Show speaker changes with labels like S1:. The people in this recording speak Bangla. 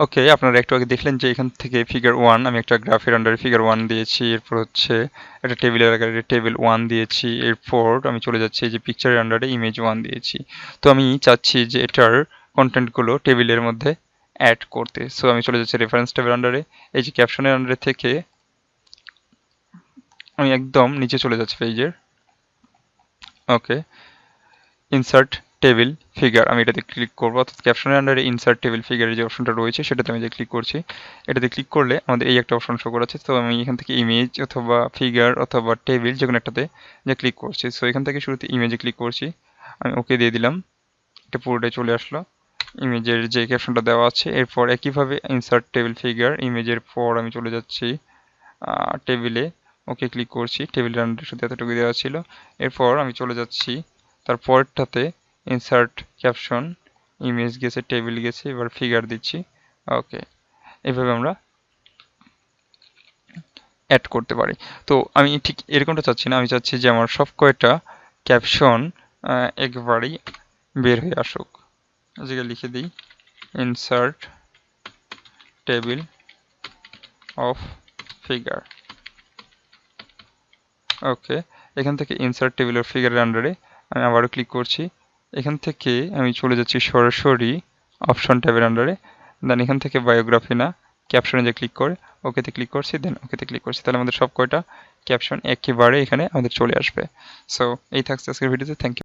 S1: ওকে আপনারা একটু আগে দেখলেন যে এখান থেকে ফিগার ওয়ান আমি একটা গ্রাফের আন্ডারে ফিগার ওয়ান দিয়েছি, এরপর হচ্ছে একটা টেবিলের আকারে টেবিল ওয়ান দিয়েছি, এরপর আমি চলে যাচ্ছি যে পিকচারের আন্ডারে ইমেজ ওয়ান দিয়েছি। তো আমি চাচ্ছি যে এটার কন্টেন্টগুলো টেবিলের মধ্যে অ্যাড করতে। সো আমি চলে যাচ্ছি রেফারেন্স টেবিল আন্ডারে এই যে ক্যাপশনের আন্ডারে থেকে আমি একদম নিচে চলে যাচ্ছি পেজের ওকে ইনসার্ট টেবিল ফিগার আমি এটাতে ক্লিক করব। অর্থাৎ ক্যাপশনের আন্ডারে ইনসার্ট টেবিল ফিগারের যে অপশনটা রয়েছে, সেটাতে আমি যে ক্লিক করছি, এটাতে ক্লিক করলে আমাদের এই একটা অপশন শো করাচ্ছে। তো আমি এখান থেকে ইমেজ অথবা ফিগার অথবা টেবিল যে কোনো একটাতে যে ক্লিক করছি। সো এখান থেকে শুরুতে ইমেজে ক্লিক করছি। আমি ওকে দিয়ে দিলাম। এটা পুরোটাই চলে আসলো। ইমেজের যে ক্যাপশনটা দেওয়া আছে, এরপর একইভাবে ইনসার্ট টেবিল ফিগার ইমেজের পর আমি চলে যাচ্ছি টেবিলে ওকে ক্লিক করছি। টেবিলের আন্ডারে শুধু এতটুকু দেওয়া ছিল। এরপর আমি চলে যাচ্ছি তার পরেরটাতে ইনসার্ট ক্যাপশন ইমেজ গেছে টেবিল গেছে, এবার ফিগার দিচ্ছি ওকে এভাবে আমরা অ্যাড করতে পারি। তো আমি ঠিক এরকমটা চাচ্ছি না, আমি চাচ্ছি যে আমার সব কয়টা ক্যাপশন একবারেই বের হয়ে আসুক। আজকে লিখে দিই insert table of figure okay এখান থেকে ইনসার্ট টেবিল অফ ফিগারের আন্ডারে আমি আবারও ক্লিক করছি। এখান থেকে আমি চলে যাচ্ছি সরাসরি অপশন ট্যাবের আন্ডারে দেন এখান থেকে বায়োগ্রাফি না ক্যাপশনে যে ক্লিক করে ওকেতে ক্লিক করছি দেন ওকেতে ক্লিক করছি। তাহলে আমাদের সব কয়টা ক্যাপশন একেবারে এখানে আমাদের চলে আসবে। সো এই থাকছে আজকের ভিডিওতে থ্যাংক ইউ